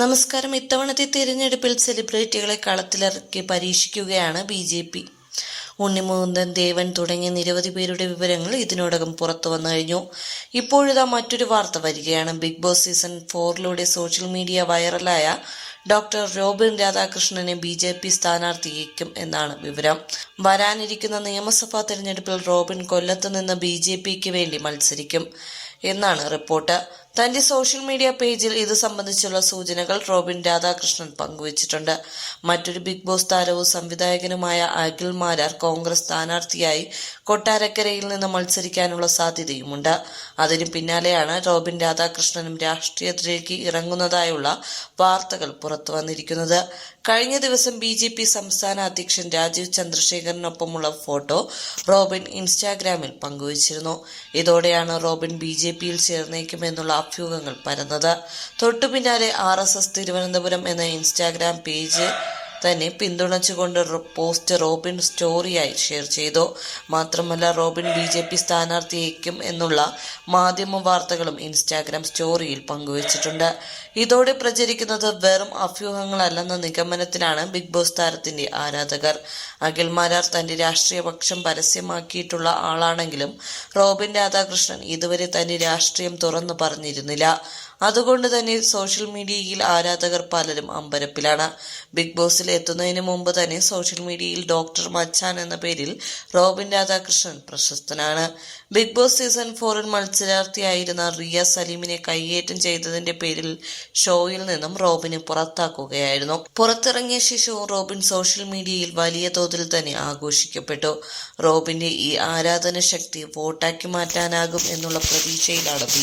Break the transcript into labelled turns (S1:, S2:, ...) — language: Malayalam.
S1: നമസ്കാരം. ഇത്തവണത്തെ തിരഞ്ഞെടുപ്പിൽ സെലിബ്രിറ്റികളെ കളത്തിലിറക്കി പരീക്ഷിക്കുകയാണ് B J P. Unni Mukundan Devan തുടങ്ങിയ നിരവധി പേരുടെ വിവരങ്ങൾ ഇതിനോടകം പുറത്തു വന്നു കഴിഞ്ഞു. ഇപ്പോഴിതാ മറ്റൊരു വാർത്ത വരികയാണ്. ബിഗ് ബോസ് സീസൺ ഫോറിലൂടെ സോഷ്യൽ മീഡിയ വൈറലായ ഡോക്ടർ റോബിൻ രാധാകൃഷ്ണനെ ബി ജെ പി സ്ഥാനാർത്ഥിയേക്കും എന്നാണ് വിവരം. വരാനിരിക്കുന്ന നിയമസഭാ തെരഞ്ഞെടുപ്പിൽ റോബിൻ കൊല്ലത്ത് നിന്ന് ബി ജെ പിക്ക് വേണ്ടി മത്സരിക്കും എന്നാണ് റിപ്പോർട്ട്. തന്റെ സോഷ്യൽ മീഡിയ പേജിൽ ഇത് സംബന്ധിച്ചുള്ള സൂചനകൾ റോബിൻ രാധാകൃഷ്ണൻ പങ്കുവച്ചിട്ടുണ്ട്. മറ്റൊരു ബിഗ് ബോസ് താരവും സംവിധായകനുമായ അഖിൽ മാരാർ കോൺഗ്രസ് സ്ഥാനാർത്ഥിയായി കൊട്ടാരക്കരയിൽ നിന്ന് മത്സരിക്കാനുള്ള സാധ്യതയുമുണ്ട്. അതിനു പിന്നാലെയാണ് റോബിൻ രാധാകൃഷ്ണനും രാഷ്ട്രീയത്തിലേക്ക് ഇറങ്ങുന്നതായുള്ള വാർത്തകൾ പുറത്തു വന്നിരിക്കുന്നത്. കഴിഞ്ഞ ദിവസം ബി ജെ പി സംസ്ഥാന അധ്യക്ഷൻ രാജീവ് ചന്ദ്രശേഖരനൊപ്പമുള്ള ഫോട്ടോ റോബിൻ ഇൻസ്റ്റാഗ്രാമിൽ പങ്കുവച്ചിരുന്നു. ഇതോടെയാണ് റോബിൻ ബി ജെ പിയിൽ ചേർന്നേക്കുമെന്നുള്ള അഭ്യൂഹങ്ങൾ പരന്നത്. തൊട്ടു പിന്നാലെ ആർ എസ് എസ് തിരുവനന്തപുരം എന്ന ഇൻസ്റ്റാഗ്രാം പേജ് തന്നെ പിന്തുണച്ചുകൊണ്ട് പോസ്റ്റ് റോബിൻ സ്റ്റോറിയായി ഷെയർ ചെയ്തു. മാത്രമല്ല റോബിൻ ബി ജെ പി സ്ഥാനാർത്ഥിയേക്കും എന്നുള്ള മാധ്യമ വാർത്തകളും ഇൻസ്റ്റാഗ്രാം സ്റ്റോറിയിൽ പങ്കുവച്ചിട്ടുണ്ട്. ഇതോടെ പ്രചരിക്കുന്നത് വെറും അഭ്യൂഹങ്ങളല്ലെന്ന നിഗമനത്തിലാണ് ബിഗ് ബോസ് താരത്തിന്റെ ആരാധകർ. അഖിൽ മാരാർ തന്റെ രാഷ്ട്രീയ പക്ഷം പരസ്യമാക്കിയിട്ടുള്ള ആളാണെങ്കിലും റോബിൻ രാധാകൃഷ്ണൻ ഇതുവരെ തന്റെ രാഷ്ട്രീയം തുറന്നു പറഞ്ഞിരുന്നില്ല. അതുകൊണ്ട് തന്നെ സോഷ്യൽ മീഡിയയിൽ ആരാധകർ പലരും അമ്പരപ്പിലാണ്. ബിഗ് ബോസിൽ എത്തുന്നതിന് മുമ്പ് തന്നെ സോഷ്യൽ മീഡിയയിൽ ഡോക്ടർ മച്ചാൻ എന്ന പേരിൽ റോബിൻ രാധാകൃഷ്ണൻ പ്രശസ്തനാണ്. ബിഗ് ബോസ് സീസൺ ഫോറിൽ മത്സരാർത്ഥിയായിരുന്ന റിയ സലീമിനെ കൈയേറ്റം ചെയ്തതിന്റെ പേരിൽ ഷോയിൽ നിന്നും റോബിനെ പുറത്താക്കുകയായിരുന്നു. പുറത്തിറങ്ങിയ ശേഷവും റോബിൻ സോഷ്യൽ മീഡിയയിൽ വലിയ തോതിൽ തന്നെ ആഘോഷിക്കപ്പെട്ടു. റോബിന്റെ ഈ ആരാധന ശക്തി വോട്ടാക്കി മാറ്റാനാകും എന്നുള്ള പ്രതീക്ഷയിലാണ് ബി